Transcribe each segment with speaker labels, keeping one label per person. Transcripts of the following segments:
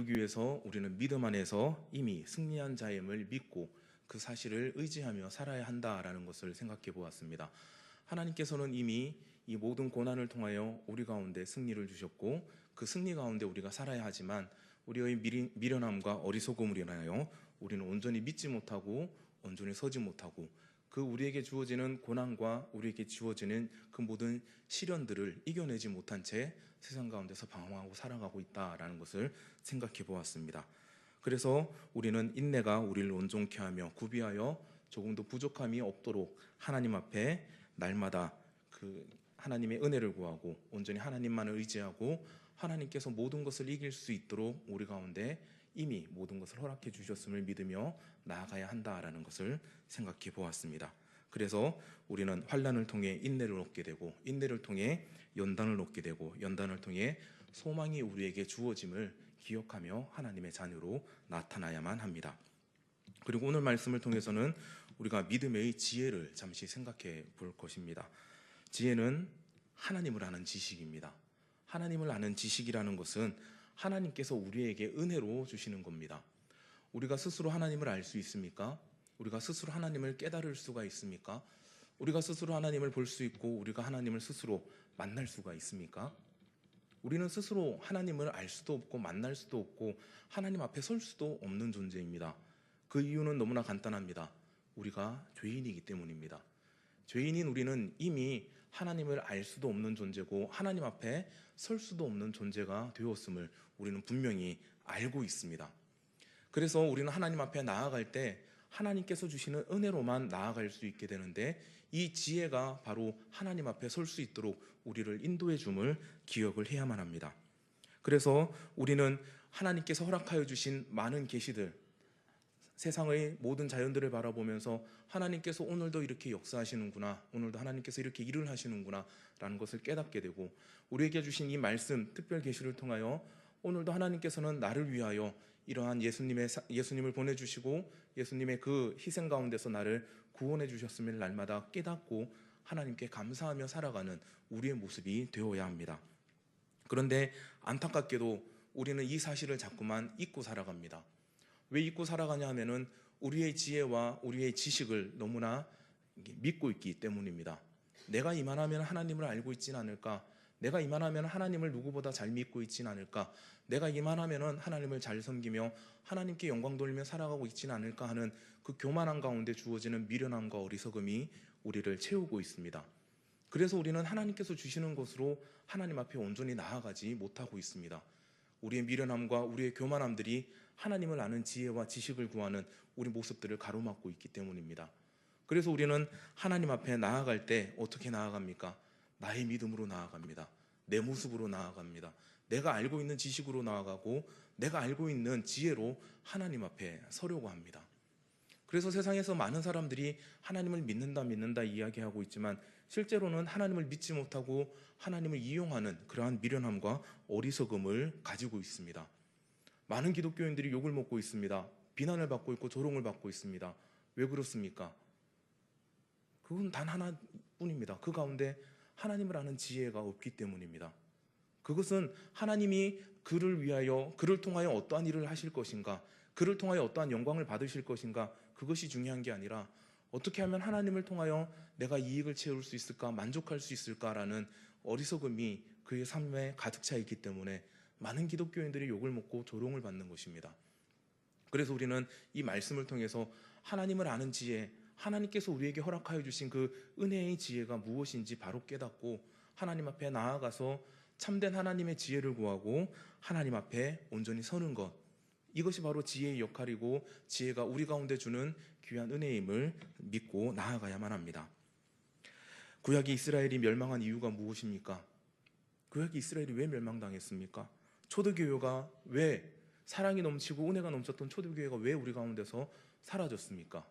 Speaker 1: 그러기 위해서 우리는 믿음 안에서 이미 승리한 자임을 믿고 그 사실을 의지하며 살아야 한다라는 것을 생각해 보았습니다. 하나님께서는 이미 이 모든 고난을 통하여 우리 가운데 승리를 주셨고 그 승리 가운데 우리가 살아야 하지만 우리의 미리- 미련함과 어리석음을 인하여 우리는 온전히 믿지 못하고 온전히 서지 못하고 그 우리에게 주어지는 고난과 우리에게 주어지는 그 모든 시련들을 이겨내지 못한 채 세상 가운데서 방황하고 살아가고 있다라는 것을 생각해 보았습니다. 그래서 우리는 인내가 우리를 온전케 하며 구비하여 조금도 부족함이 없도록 하나님 앞에 날마다 그 하나님의 은혜를 구하고 온전히 하나님만을 의지하고 하나님께서 모든 것을 이길 수 있도록 우리 가운데 이미 모든 것을 허락해 주셨음을 믿으며 나아가야 한다라는 것을 생각해 보았습니다. 그래서 우리는 환란을 통해 인내를 얻게 되고 인내를 통해 연단을 얻게 되고 연단을 통해 소망이 우리에게 주어짐을 기억하며 하나님의 자녀로 나타나야만 합니다. 그리고 오늘 말씀을 통해서는 우리가 믿음의 지혜를 잠시 생각해 볼 것입니다. 지혜는 하나님을 아는 지식입니다. 하나님을 아는 지식이라는 것은 하나님께서 우리에게 은혜로 주시는 겁니다. 우리가 스스로 하나님을 알 수 있습니까? 우리가 스스로 하나님을 깨달을 수가 있습니까? 우리가 스스로 하나님을 볼 수 있고 우리가 하나님을 스스로 만날 수가 있습니까? 우리는 스스로 하나님을 알 수도 없고 만날 수도 없고 하나님 앞에 설 수도 없는 존재입니다. 그 이유는 너무나 간단합니다. 우리가 죄인이기 때문입니다. 죄인인 우리는 이미 하나님을 알 수도 없는 존재고 하나님 앞에 설 수도 없는 존재가 되었음을 우리는 분명히 알고 있습니다. 그래서 우리는 하나님 앞에 나아갈 때 하나님께서 주시는 은혜로만 나아갈 수 있게 되는데 이 지혜가 바로 하나님 앞에 설 수 있도록 우리를 인도해 줌을 기억을 해야만 합니다. 그래서 우리는 하나님께서 허락하여 주신 많은 계시들 세상의 모든 자연들을 바라보면서 하나님께서 오늘도 이렇게 역사하시는구나, 오늘도 하나님께서 이렇게 일을 하시는구나 라는 것을 깨닫게 되고 우리에게 주신 이 말씀, 특별 계시를 통하여 오늘도 하나님께서는 나를 위하여 이러한 예수님의 사- 예수님을 보내 주시고 예수님의 그 희생 가운데서 나를 구원해 주셨음을 날마다 깨닫고 하나님께 감사하며 살아가는 우리의 모습이 되어야 합니다. 그런데 안타깝게도 우리는 이 사실을 자꾸만 잊고 살아갑니다. 왜 잊고 살아가냐 하면은 우리의 지혜와 우리의 지식을 너무나 믿고 있기 때문입니다. 내가 이만하면 하나님을 알고 있진 않을까? 내가 이만하면 하나님을 누구보다 잘 믿고 있진 않을까? 내가 이만하면은 하나님을 잘 섬기며 하나님께 영광 돌리며 살아가고 있진 않을까 하는 그 교만한 가운데 주어지는 미련함과 어리석음이 우리를 채우고 있습니다. 그래서 우리는 하나님께서 주시는 것으로 하나님 앞에 온전히 나아가지 못하고 있습니다. 우리의 미련함과 우리의 교만함들이 하나님을 아는 지혜와 지식을 구하는 우리 모습들을 가로막고 있기 때문입니다. 그래서 우리는 하나님 앞에 나아갈 때 어떻게 나아갑니까? 나의 믿음으로 나아갑니다. 내 모습으로 나아갑니다. 내가 알고 있는 지식으로 나아가고 내가 알고 있는 지혜로 하나님 앞에 서려고 합니다. 그래서 세상에서 많은 사람들이 하나님을 믿는다 믿는다 이야기하고 있지만 실제로는 하나님을 믿지 못하고 하나님을 이용하는 그러한 미련함과 어리석음을 가지고 있습니다. 많은 기독교인들이 욕을 먹고 있습니다. 비난을 받고 있고 조롱을 받고 있습니다. 왜 그렇습니까? 그건 단 하나뿐입니다. 그 가운데 하나님을 아는 지혜가 없기 때문입니다. 그것은 하나님이 그를 위하여 그를 통하여 어떠한 일을 하실 것인가, 그를 통하여 어떠한 영광을 받으실 것인가 그것이 중요한 게 아니라 어떻게 하면 하나님을 통하여 내가 이익을 채울 수 있을까, 만족할 수 있을까라는 어리석음이 그의 삶에 가득 차 있기 때문에 많은 기독교인들이 욕을 먹고 조롱을 받는 것입니다. 그래서 우리는 이 말씀을 통해서 하나님을 아는 지혜, 하나님께서 우리에게 허락하여 주신 그 은혜의 지혜가 무엇인지 바로 깨닫고 하나님 앞에 나아가서 참된 하나님의 지혜를 구하고 하나님 앞에 온전히 서는 것. 이것이 바로 지혜의 역할이고 지혜가 우리 가운데 주는 귀한 은혜임을 믿고 나아가야만 합니다. 구약이 이스라엘이 멸망한 이유가 무엇입니까? 구약이 이스라엘이 왜 멸망당했습니까? 초대교회가 왜 사랑이 넘치고 은혜가 넘쳤던 초대교회가 왜 우리 가운데서 사라졌습니까?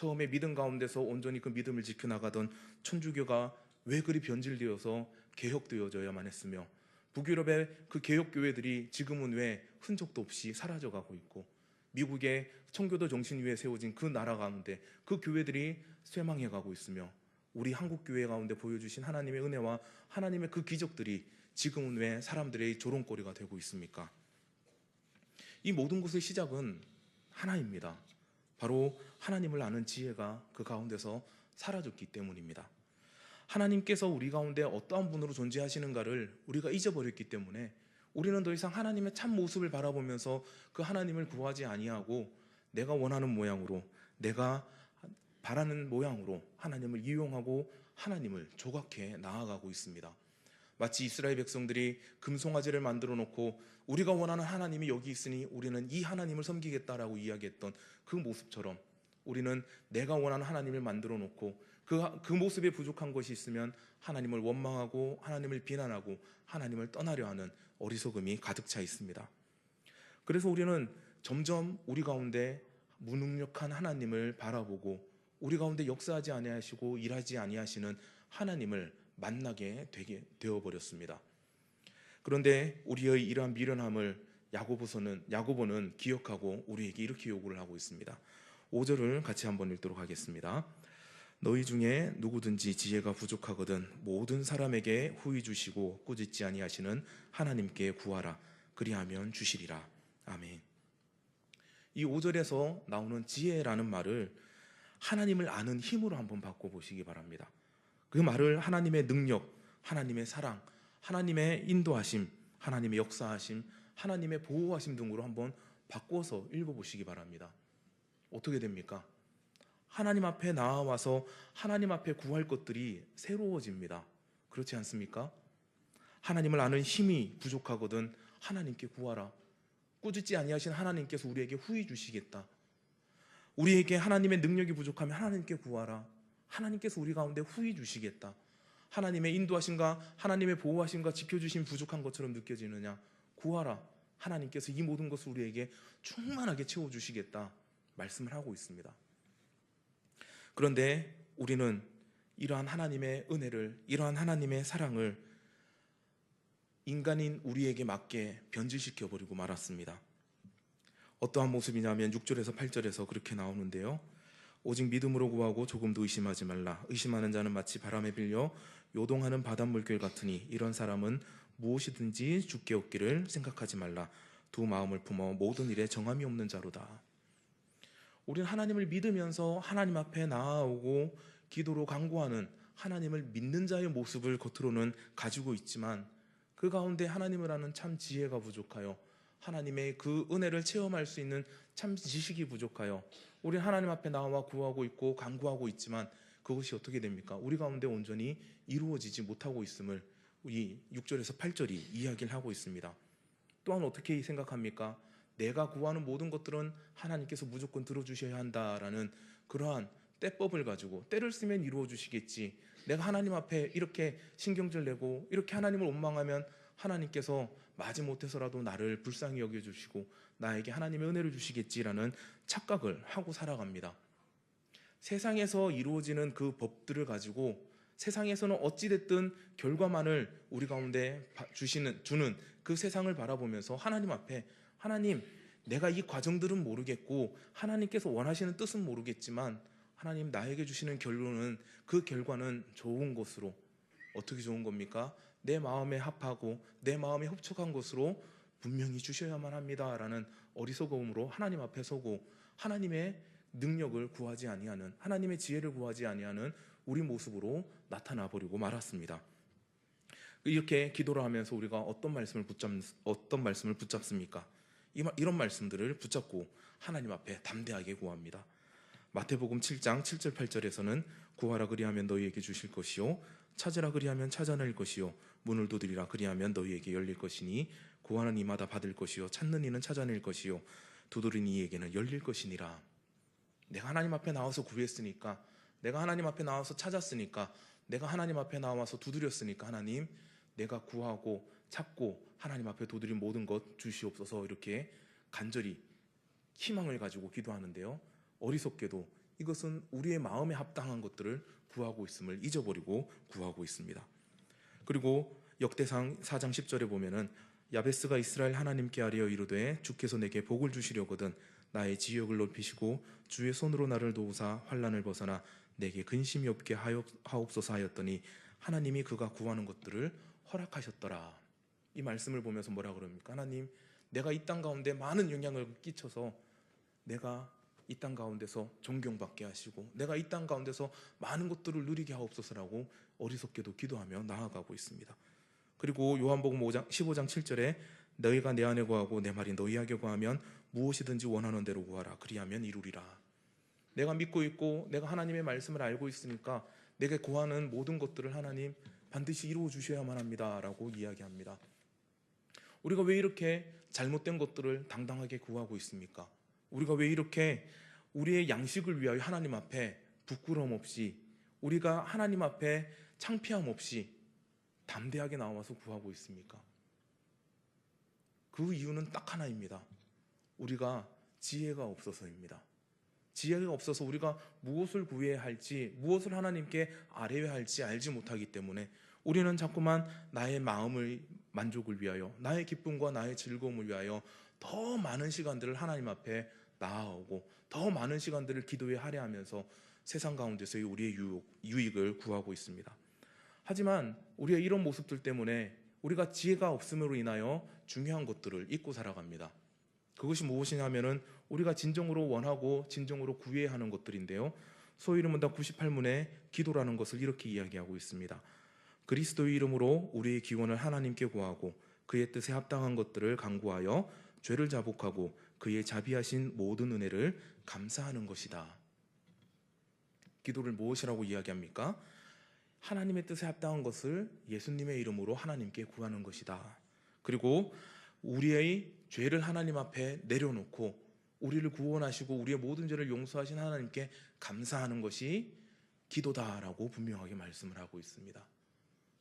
Speaker 1: 처음에 믿음 가운데서 온전히 그 믿음을 지켜나가던 천주교가 왜 그리 변질되어서 개혁되어져야만 했으며 북유럽의 그 개혁교회들이 지금은 왜 흔적도 없이 사라져가고 있고 미국의 청교도 정신 위에 세워진 그 나라 가운데 그 교회들이 쇠망해가고 있으며 우리 한국 교회 가운데 보여주신 하나님의 은혜와 하나님의 그 기적들이 지금은 왜 사람들의 조롱거리가 되고 있습니까? 이 모든 것의 시작은 하나입니다. 바로 하나님을 아는 지혜가 그 가운데서 사라졌기 때문입니다. 하나님께서 우리 가운데 어떠한 분으로 존재하시는가를 우리가 잊어버렸기 때문에 우리는 더 이상 하나님의 참 모습을 바라보면서 그 하나님을 구하지 아니하고 내가 원하는 모양으로 내가 바라는 모양으로 하나님을 이용하고 하나님을 조각해 나아가고 있습니다. 마치 이스라엘 백성들이 금송아지를 만들어 놓고 우리가 원하는 하나님이 여기 있으니 우리는 이 하나님을 섬기겠다라고 이야기했던 그 모습처럼 우리는 내가 원하는 하나님을 만들어 놓고 그, 그 모습에 부족한 것이 있으면 하나님을 원망하고 하나님을 비난하고 하나님을 떠나려 하는 어리석음이 가득 차 있습니다. 그래서 우리는 점점 우리 가운데 무능력한 하나님을 바라보고 우리 가운데 역사하지 아니하시고 일하지 아니하시는 하나님을 만나게 되게 되어 버렸습니다. 그런데 우리의 이러한 미련함을 야고보서는 야고보는 기억하고 우리에게 이렇게 요구를 하고 있습니다. 5절을 같이 한번 읽도록 하겠습니다. 너희 중에 누구든지 지혜가 부족하거든 모든 사람에게 후히 주시고 꾸짖지 아니하시는 하나님께 구하라 그리하면 주시리라. 아멘. 이 5절에서 나오는 지혜라는 말을 하나님을 아는 힘으로 한번 바꿔 보시기 바랍니다. 그 말을 하나님의 능력, 하나님의 사랑, 하나님의 인도하심, 하나님의 역사하심, 하나님의 보호하심 등으로 한번 바꿔서 읽어 보시기 바랍니다. 어떻게 됩니까? 하나님 앞에 나와서 하나님 앞에 구할 것들이 새로워집니다. 그렇지 않습니까? 하나님을 아는 힘이 부족하거든 하나님께 구하라. 꾸짖지 아니하신 하나님께서 우리에게 후히 주시겠다. 우리에게 하나님의 능력이 부족하면 하나님께 구하라. 하나님께서 우리 가운데 후히 주시겠다. 하나님의 인도하심과 하나님의 보호하심과 지켜주심 부족한 것처럼 느껴지느냐? 구하라. 하나님께서 이 모든 것을 우리에게 충만하게 채워주시겠다. 말씀을 하고 있습니다. 그런데 우리는 이러한 하나님의 은혜를, 이러한 하나님의 사랑을 인간인 우리에게 맞게 변질시켜 버리고 말았습니다. 어떠한 모습이냐면 6절에서 8절에서 그렇게 나오는데요. 오직 믿음으로 구하고 조금도 의심하지 말라. 의심하는 자는 마치 바람에 빌려 요동하는 바닷물결 같으니 이런 사람은 무엇이든지 죽게 얻기를 생각하지 말라. 두 마음을 품어 모든 일에 정함이 없는 자로다. 우리는 하나님을 믿으면서 하나님 앞에 나아오고 기도로 간구하는 하나님을 믿는 자의 모습을 겉으로는 가지고 있지만 그 가운데 하나님을 아는 참 지혜가 부족하여 하나님의 그 은혜를 체험할 수 있는 참 지식이 부족하여 우리 하나님 앞에 나와 구하고 있고 간구하고 있지만 그것이 어떻게 됩니까? 우리 가운데 온전히 이루어지지 못하고 있음을 이 6절에서 8절이 이야기를 하고 있습니다. 또한 어떻게 생각합니까? 내가 구하는 모든 것들은 하나님께서 무조건 들어주셔야 한다라는 그러한 때법을 가지고 때를 쓰면 이루어 주시겠지. 내가 하나님 앞에 이렇게 신경질 내고 이렇게 하나님을 원망하면 하나님께서 마지못해서라도 나를 불쌍히 여겨 주시고 나에게 하나님의 은혜를 주시겠지라는 착각을 하고 살아갑니다. 세상에서 이루어지는 그 법들을 가지고 세상에서는 어찌됐든 결과만을 우리 가운데 주시는, 주는 그 세상을 바라보면서 하나님 앞에 하나님, 내가 이 과정들은 모르겠고 하나님께서 원하시는 뜻은 모르겠지만 하나님 나에게 주시는 결론은 그 결과는 좋은 것으로 어떻게 좋은 겁니까? 내 마음에 합하고 내 마음에 흡족한 것으로 분명히 주셔야만 합니다라는 어리석음으로 하나님 앞에 서고 하나님의 능력을 구하지 아니하는 하나님의 지혜를 구하지 아니하는 우리 모습으로 나타나 버리고 말았습니다. 이렇게 기도를 하면서 우리가 어떤 말씀을 붙잡 어떤 말씀을 붙잡습니까? 이런 말씀들을 붙잡고 하나님 앞에 담대하게 구합니다. 마태복음 7장 7절 8절에서는 구하라 그리하면 너희에게 주실 것이요 찾으라 그리하면 찾아낼 것이요 문을 두드리라 그리하면 너희에게 열릴 것이니 구하는 이마다 받을 것이요 찾는 이는 찾아낼 것이요 두드린 이에게는 열릴 것이니라. 내가 하나님 앞에 나와서 구했으니까 내가 하나님 앞에 나와서 찾았으니까 내가 하나님 앞에 나와서 두드렸으니까 하나님 내가 구하고 찾고 하나님 앞에 도드린 모든 것 주시옵소서 이렇게 간절히 희망을 가지고 기도하는데요. 어리석게도 이것은 우리의 마음에 합당한 것들을 구하고 있음을 잊어버리고 구하고 있습니다. 그리고 역대상 4장 10절에 보면은 야베스가 이스라엘 하나님께 아뢰어 이르되 주께서 내게 복을 주시려거든 나의 지역을 높이시고 주의 손으로 나를 도우사 환란을 벗어나 내게 근심이 없게 하옵소서 하였더니 하나님이 그가 구하는 것들을 허락하셨더라. 이 말씀을 보면서 뭐라 그럽니까? 하나님, 내가 이 땅 가운데 많은 영향을 끼쳐서 내가 이 땅 가운데서 존경받게 하시고 내가 이 땅 가운데서 많은 것들을 누리게 하옵소서라고 어리석게도 기도하며 나아가고 있습니다. 그리고 요한복음 5장 15장 7절에 너희가 내 안에 거하고 내 말이 너희에게 거하면 무엇이든지 원하는 대로 구하라 그리하면 이루리라. 내가 믿고 있고 내가 하나님의 말씀을 알고 있으니까 내게 구하는 모든 것들을 하나님 반드시 이루어 주셔야만 합니다라고 이야기합니다. 우리가 왜 이렇게 잘못된 것들을 당당하게 구하고 있습니까? 우리가 왜 이렇게 우리의 양식을 위하여 하나님 앞에 부끄러움 없이 우리가 하나님 앞에 창피함 없이 담대하게 나와서 구하고 있습니까? 그 이유는 딱 하나입니다. 우리가 지혜가 없어서입니다. 지혜가 없어서 우리가 무엇을 구해야 할지, 무엇을 하나님께 아뢰야 할지 알지 못하기 때문에 우리는 자꾸만 나의 마음을 만족을 위하여, 나의 기쁨과 나의 즐거움을 위하여 더 많은 시간들을 하나님 앞에 나아오고 더 많은 시간들을 기도에 할애하면서 세상 가운데서의 우리의 유익, 유익을 구하고 있습니다. 하지만 우리의 이런 모습들 때문에 우리가 지혜가 없음으로 인하여 중요한 것들을 잊고 살아갑니다. 그것이 무엇이냐면은 우리가 진정으로 원하고 진정으로 구해야 하는 것들인데요. 소위 이름은 다 98문의 기도라는 것을 이렇게 이야기하고 있습니다. 그리스도의 이름으로 우리의 기원을 하나님께 구하고 그의 뜻에 합당한 것들을 강구하여 죄를 자복하고 그의 자비하신 모든 은혜를 감사하는 것이다. 기도를 무엇이라고 이야기합니까? 하나님의 뜻에 합당한 것을 예수님의 이름으로 하나님께 구하는 것이다. 그리고 우리의 죄를 하나님 앞에 내려놓고 우리를 구원하시고 우리의 모든 죄를 용서하신 하나님께 감사하는 것이 기도다라고 분명하게 말씀을 하고 있습니다.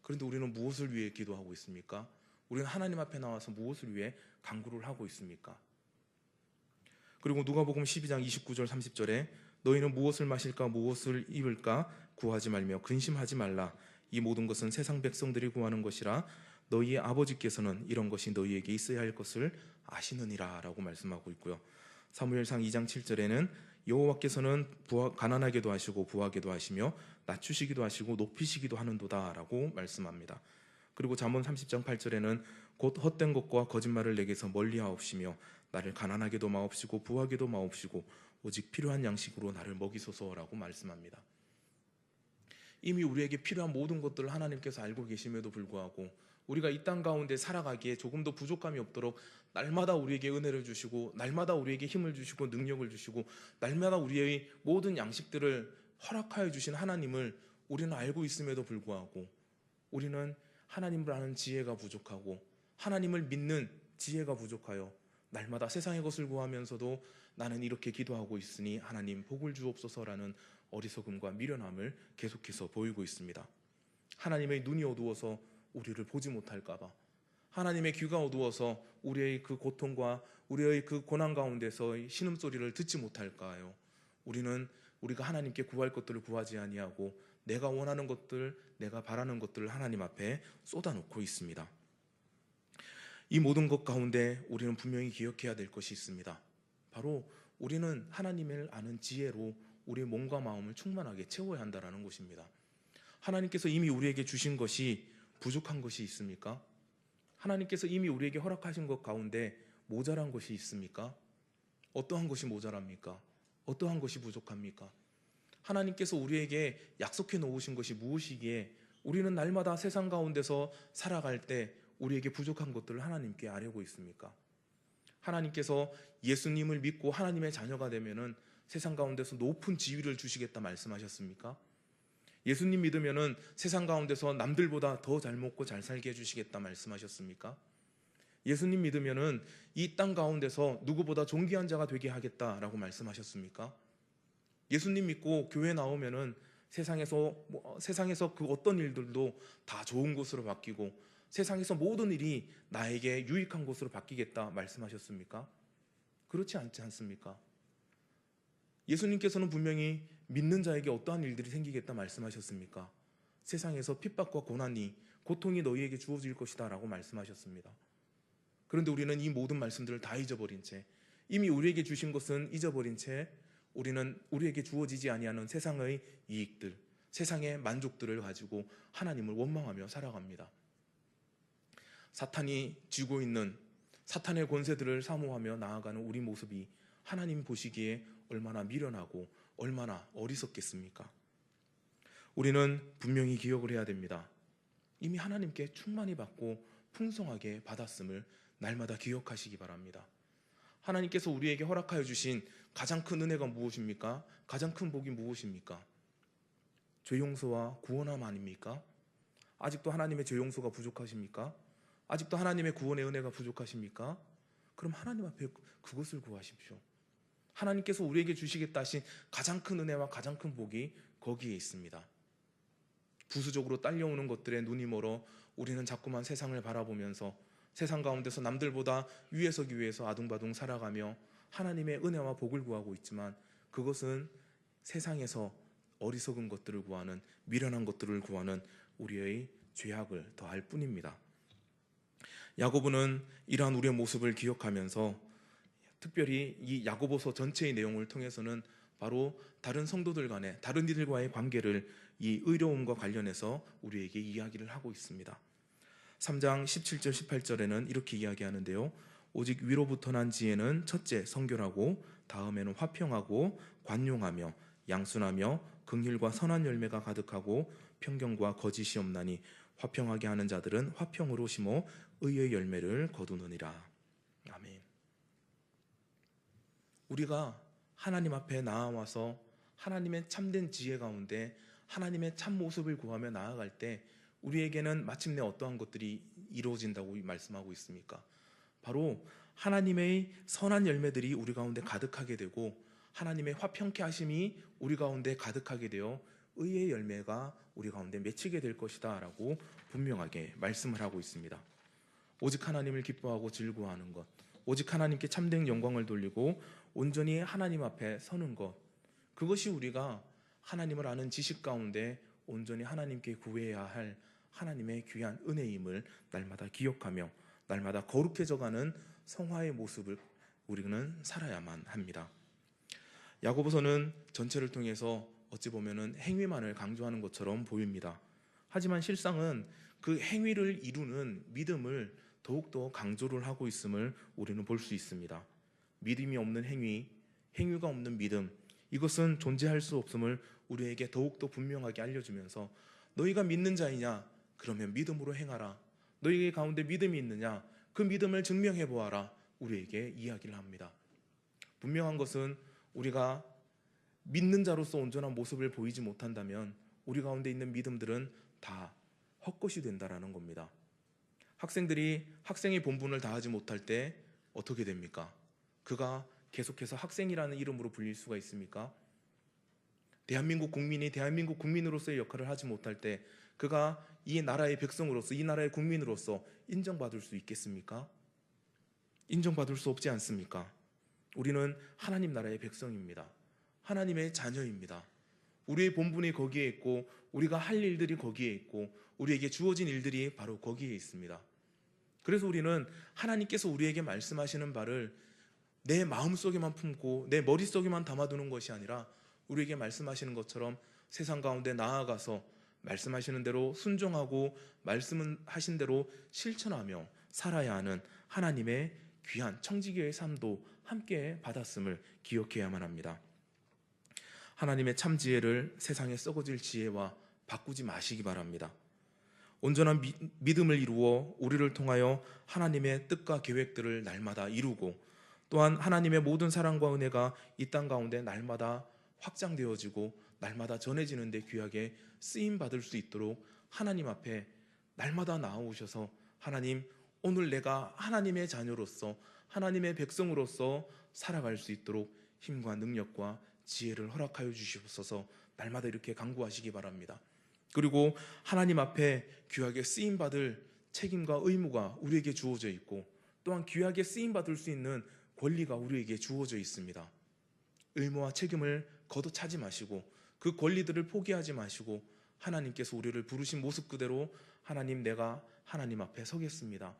Speaker 1: 그런데 우리는 무엇을 위해 기도하고 있습니까? 우리는 하나님 앞에 나와서 무엇을 위해 간구를 하고 있습니까? 그리고 누가복음 12장 29절 30절에 너희는 무엇을 마실까 무엇을 입을까 구하지 말며 근심하지 말라 이 모든 것은 세상 백성들이 구하는 것이라 너희의 아버지께서는 이런 것이 너희에게 있어야 할 것을 아시느니라라고 말씀하고 있고요. 사무엘상 2장 7절에는 여호와께서는 부하, 가난하게도 하시고 부하게도 하시며 낮추시기도 하시고 높이시기도 하는도다라고 말씀합니다. 그리고 잠언 30장 8절에는 곧 헛된 것과 거짓말을 내게서 멀리하옵시며 나를 가난하게도 마옵시고 부하게도 마옵시고 오직 필요한 양식으로 나를 먹이소서라고 말씀합니다. 이미 우리에게 필요한 모든 것들을 하나님께서 알고 계심에도 불구하고 우리가 이 땅 가운데 살아가기에 조금 더 부족함이 없도록 날마다 우리에게 은혜를 주시고 날마다 우리에게 힘을 주시고 능력을 주시고 날마다 우리의 모든 양식들을 허락하여 주신 하나님을 우리는 알고 있음에도 불구하고 우리는 하나님을 아는 지혜가 부족하고 하나님을 믿는 지혜가 부족하여 날마다 세상의 것을 구하면서도 나는 이렇게 기도하고 있으니 하나님 복을 주옵소서라는 어리석음과 미련함을 계속해서 보이고 있습니다. 하나님의 눈이 어두워서 우리를 보지 못할까봐 하나님의 귀가 어두워서 우리의 그 고통과 우리의 그 고난 가운데서 신음소리를 듣지 못할까요? 우리는 우리가 하나님께 구할 것들을 구하지 아니하고 내가 원하는 것들, 내가 바라는 것들을 하나님 앞에 쏟아놓고 있습니다. 이 모든 것 가운데 우리는 분명히 기억해야 될 것이 있습니다. 바로 우리는 하나님을 아는 지혜로 우리의 몸과 마음을 충만하게 채워야 한다는 것입니다. 하나님께서 이미 우리에게 주신 것이 부족한 것이 있습니까? 하나님께서 이미 우리에게 허락하신 것 가운데 모자란 것이 있습니까? 어떠한 것이 모자랍니까? 어떠한 것이 부족합니까? 하나님께서 우리에게 약속해 놓으신 것이 무엇이기에 우리는 날마다 세상 가운데서 살아갈 때 우리에게 부족한 것들을 하나님께 아뢰고 있습니까? 하나님께서 예수님을 믿고 하나님의 자녀가 되면은 세상 가운데서 높은 지위를 주시겠다 말씀하셨습니까? 예수님 믿으면은 세상 가운데서 남들보다 더 잘 먹고 잘 살게 해주시겠다 말씀하셨습니까? 예수님 믿으면은 이 땅 가운데서 누구보다 존귀한 자가 되게 하겠다라고 말씀하셨습니까? 예수님 믿고 교회 나오면은 세상에서 뭐, 세상에서 그 어떤 일들도 다 좋은 곳으로 바뀌고 세상에서 모든 일이 나에게 유익한 곳으로 바뀌겠다 말씀하셨습니까? 그렇지 않지 않습니까? 예수님께서는 분명히 믿는 자에게 어떠한 일들이 생기겠다 말씀하셨습니까? 세상에서 핍박과 고난이 고통이 너희에게 주어질 것이다라고 말씀하셨습니다. 그런데 우리는 이 모든 말씀들을 다 잊어버린 채 이미 우리에게 주신 것은 잊어버린 채 우리는 우리에게 주어지지 아니하는 세상의 이익들, 세상의 만족들을 가지고 하나님을 원망하며 살아갑니다. 사탄이 쥐고 있는 사탄의 권세들을 사모하며 나아가는 우리 모습이 하나님 보시기에 얼마나 미련하고 얼마나 어리석겠습니까? 우리는 분명히 기억을 해야 됩니다. 이미 하나님께 충만히 받고 풍성하게 받았음을 날마다 기억하시기 바랍니다. 하나님께서 우리에게 허락하여 주신 가장 큰 은혜가 무엇입니까? 가장 큰 복이 무엇입니까? 죄 용서와 구원함 아닙니까? 아직도 하나님의 죄 용서가 부족하십니까? 아직도 하나님의 구원의 은혜가 부족하십니까? 그럼 하나님 앞에 그것을 구하십시오. 하나님께서 우리에게 주시겠다 하신 가장 큰 은혜와 가장 큰 복이 거기에 있습니다. 부수적으로 딸려오는 것들에 눈이 멀어 우리는 자꾸만 세상을 바라보면서 세상 가운데서 남들보다 위에 서기 위해서 아둥바둥 살아가며 하나님의 은혜와 복을 구하고 있지만 그것은 세상에서 어리석은 것들을 구하는 미련한 것들을 구하는 우리의 죄악을 더할 뿐입니다. 야고보는 이러한 우리의 모습을 기억하면서 특별히 이 야고보서 전체의 내용을 통해서는 바로 다른 성도들 간의 다른 이들과의 관계를 이 의로움과 관련해서 우리에게 이야기를 하고 있습니다. 3장 17절 18절에는 이렇게 이야기하는데요. 오직 위로부터 난 지혜는 첫째 성결하고 다음에는 화평하고 관용하며 양순하며 긍휼과 선한 열매가 가득하고 평경과 거짓이 없나니 화평하게 하는 자들은 화평으로 심어 의의 열매를 거두느니라. 아멘. 우리가 하나님 앞에 나아와서 하나님의 참된 지혜 가운데 하나님의 참 모습을 구하며 나아갈 때 우리에게는 마침내 어떠한 것들이 이루어진다고 말씀하고 있습니까? 바로 하나님의 선한 열매들이 우리 가운데 가득하게 되고 하나님의 화평케 하심이 우리 가운데 가득하게 되어 의의 열매가 우리 가운데 맺히게 될 것이다라고 분명하게 말씀을 하고 있습니다. 오직 하나님을 기뻐하고 즐거워하는 것, 오직 하나님께 참된 영광을 돌리고 온전히 하나님 앞에 서는 것, 그것이 우리가 하나님을 아는 지식 가운데 온전히 하나님께 구해야 할 하나님의 귀한 은혜임을 날마다 기억하며 날마다 거룩해져가는 성화의 모습을 우리는 살아야만 합니다. 야고보서는 전체를 통해서 어찌 보면은 행위만을 강조하는 것처럼 보입니다. 하지만 실상은 그 행위를 이루는 믿음을 더욱더 강조를 하고 있음을 우리는 볼 수 있습니다. 믿음이 없는 행위, 행위가 없는 믿음, 이것은 존재할 수 없음을 우리에게 더욱더 분명하게 알려주면서 너희가 믿는 자이냐? 그러면 믿음으로 행하라. 너희 가운데 믿음이 있느냐? 그 믿음을 증명해 보아라. 우리에게 이야기를 합니다. 분명한 것은 우리가 믿는 자로서 온전한 모습을 보이지 못한다면 우리 가운데 있는 믿음들은 다 헛것이 된다라는 겁니다. 학생들이 학생의 본분을 다하지 못할 때 어떻게 됩니까? 그가 계속해서 학생이라는 이름으로 불릴 수가 있습니까? 대한민국 국민이 대한민국 국민으로서의 역할을 하지 못할 때 그가 이 나라의 백성으로서 이 나라의 국민으로서 인정받을 수 있겠습니까? 인정받을 수 없지 않습니까? 우리는 하나님 나라의 백성입니다. 하나님의 자녀입니다. 우리의 본분이 거기에 있고 우리가 할 일들이 거기에 있고 우리에게 주어진 일들이 바로 거기에 있습니다. 그래서 우리는 하나님께서 우리에게 말씀하시는 바를 내 마음속에만 품고 내 머릿속에만 담아두는 것이 아니라 우리에게 말씀하시는 것처럼 세상 가운데 나아가서 말씀하시는 대로 순종하고 말씀하신 대로 실천하며 살아야 하는 하나님의 귀한 청지기의 삶도 함께 받았음을 기억해야만 합니다. 하나님의 참 지혜를 세상에 썩어질 지혜와 바꾸지 마시기 바랍니다. 온전한 미, 믿음을 이루어 우리를 통하여 하나님의 뜻과 계획들을 날마다 이루고 또한 하나님의 모든 사랑과 은혜가 이 땅 가운데 날마다 확장되어지고 날마다 전해지는데 귀하게 쓰임 받을 수 있도록 하나님 앞에 날마다 나오셔서 하나님 오늘 내가 하나님의 자녀로서 하나님의 백성으로서 살아갈 수 있도록 힘과 능력과 지혜를 허락하여 주시옵소서 날마다 이렇게 강구하시기 바랍니다. 그리고 하나님 앞에 귀하게 쓰임 받을 책임과 의무가 우리에게 주어져 있고 또한 귀하게 쓰임 받을 수 있는 권리가 우리에게 주어져 있습니다. 의무와 책임을 걷어차지 마시고 그 권리들을 포기하지 마시고 하나님께서 우리를 부르신 모습 그대로 하나님 내가 하나님 앞에 서겠습니다.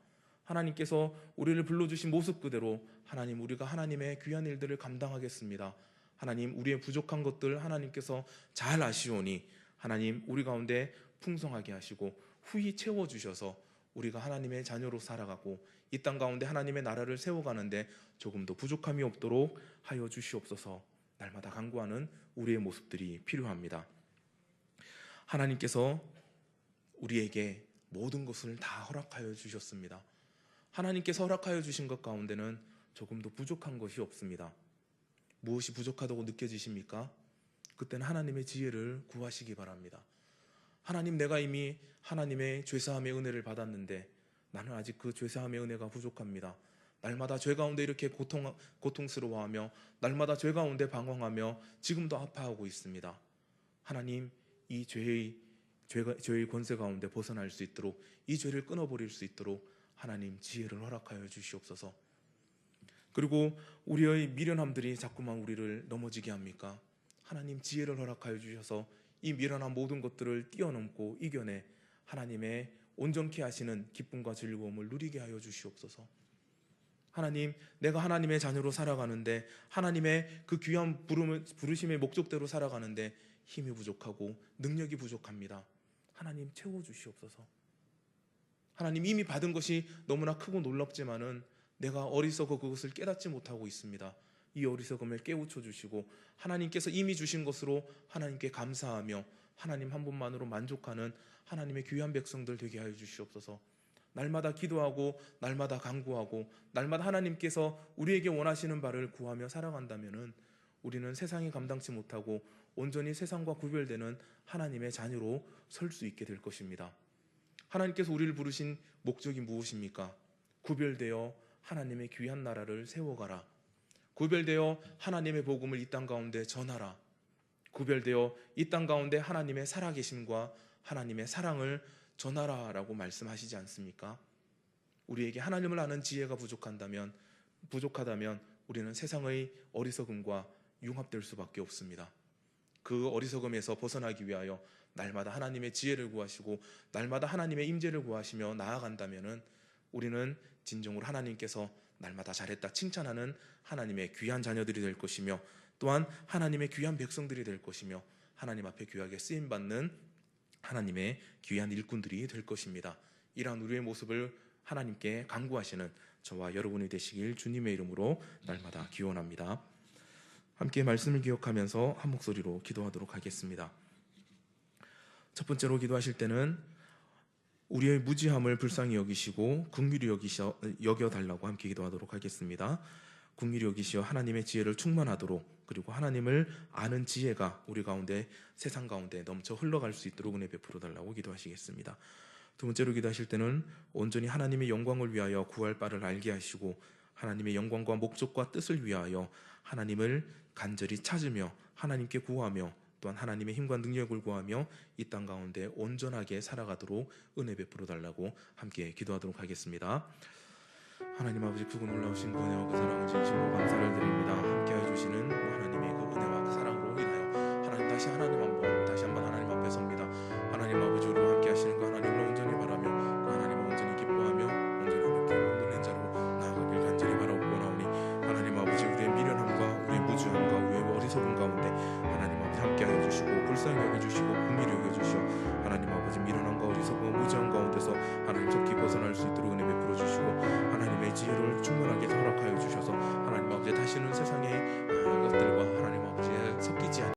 Speaker 1: 하나님께서 우리를 불러주신 모습 그대로 하나님 우리가 하나님의 귀한 일들을 감당하겠습니다. 하나님 우리의 부족한 것들 하나님께서 잘 아시오니 하나님 우리 가운데 풍성하게 하시고 후히 채워 주셔서 우리가 하나님의 자녀로 살아가고 이 땅 가운데 하나님의 나라를 세워가는데 조금 더 부족함이 없도록 하여 주시옵소서. 날마다 간구하는 우리의 모습들이 필요합니다. 하나님께서 우리에게 모든 것을 다 허락하여 주셨습니다. 하나님께서 허락하여 주신 것 가운데는 조금도 부족한 것이 없습니다. 무엇이 부족하다고 느껴지십니까? 그때는 하나님의 지혜를 구하시기 바랍니다. 하나님 내가 이미 하나님의 죄사함의 은혜를 받았는데 나는 아직 그 죄사함의 은혜가 부족합니다. 날마다 죄 가운데 이렇게 고통, 고통스러워하며 날마다 죄 가운데 방황하며 지금도 아파하고 있습니다. 하나님 이 죄의 죄가, 죄의 권세 가운데 벗어날 수 있도록 이 죄를 끊어버릴 수 있도록 하나님 지혜를 허락하여 주시옵소서. 그리고 우리의 미련함들이 자꾸만 우리를 넘어지게 합니까? 하나님 지혜를 허락하여 주셔서 이 미련한 모든 것들을 뛰어넘고 이겨내 하나님의 온전케 하시는 기쁨과 즐거움을 누리게 하여 주시옵소서. 하나님, 내가 하나님의 자녀로 살아가는데 하나님의 그 귀한 부르심의 목적대로 살아가는데 힘이 부족하고 능력이 부족합니다. 하나님 채워 주시옵소서. 하나님 이미 받은 것이 너무나 크고 놀랍지만은 내가 어리석어 그것을 깨닫지 못하고 있습니다. 이 어리석음을 깨우쳐 주시고 하나님께서 이미 주신 것으로 하나님께 감사하며 하나님 한 분만으로 만족하는 하나님의 귀한 백성들 되게 하여 주시옵소서. 날마다 기도하고 날마다 간구하고 날마다 하나님께서 우리에게 원하시는 바를 구하며 살아간다면은 우리는 세상이 감당치 못하고 온전히 세상과 구별되는 하나님의 자녀로 설 수 있게 될 것입니다. 하나님께서 우리를 부르신 목적이 무엇입니까? 구별되어 하나님의 귀한 나라를 세워가라. 구별되어 하나님의 복음을 이 땅 가운데 전하라. 구별되어 이 땅 가운데 하나님의 살아계심과 하나님의 사랑을 전하라라고 말씀하시지 않습니까? 우리에게 하나님을 아는 지혜가 부족한다면 부족하다면 우리는 세상의 어리석음과 융합될 수밖에 없습니다. 그 어리석음에서 벗어나기 위하여 날마다 하나님의 지혜를 구하시고 날마다 하나님의 임재를 구하시며 나아간다면은 우리는 진정으로 하나님께서 날마다 잘했다 칭찬하는 하나님의 귀한 자녀들이 될 것이며 또한 하나님의 귀한 백성들이 될 것이며 하나님 앞에 귀하게 쓰임 받는 하나님의 귀한 일꾼들이 될 것입니다. 이러한 우리의 모습을 하나님께 간구하시는 저와 여러분이 되시길 주님의 이름으로 날마다 기원합니다. 함께 말씀을 기억하면서 한 목소리로 기도하도록 하겠습니다. 첫 번째로 기도하실 때는 우리의 무지함을 불쌍히 여기시고 긍휼히 여기셔 여겨 달라고 함께 기도하도록 하겠습니다. 긍휼히 여기시어 하나님의 지혜를 충만하도록 그리고 하나님을 아는 지혜가 우리 가운데 세상 가운데 넘쳐 흘러갈 수 있도록 은혜 베풀어 달라고 기도하시겠습니다. 두 번째로 기도하실 때는 온전히 하나님의 영광을 위하여 구할 바를 알게 하시고 하나님의 영광과 목적과 뜻을 위하여 하나님을 간절히 찾으며 하나님께 구하며 또한 하나님의 힘과 능력을 구하며 이 땅 가운데 온전하게 살아가도록 은혜 베풀어 달라고 함께 기도하도록 하겠습니다. 하나님 아버지 크고 놀라우신 그 은혜와 그 사랑을 진심으로 감사를 드립니다. 함께해 주시는 하나님의 그 은혜와 그 사랑으로 인하여 하나님 다시 하나님 한번 다시 한번 하나님 앞에 섭니다. 하나님 아버지 우리와 함께 하시는 그 하나님을 온전히 바라며 그 하나님을 온전히 기뻐하며 온전히 함께 흔들린 자로 나아가길 간절히 바라고 원하오니 하나님 아버지 우리의 미련함과 우리의 무주함과 우리의 어리석음 가운데 하나님 아버지 함께하여 주시고 불쌍히 여겨주시고 공의를 여겨주시오 하나님 아버지 미련함과 어리석음 무지함 가운데서 하나님 속히 벗어날 수 있도록 은혜 베풀어 주시고 하나님의 지혜를 충분하게 허락하여 주셔서 하나님 아버지 다시는 세상에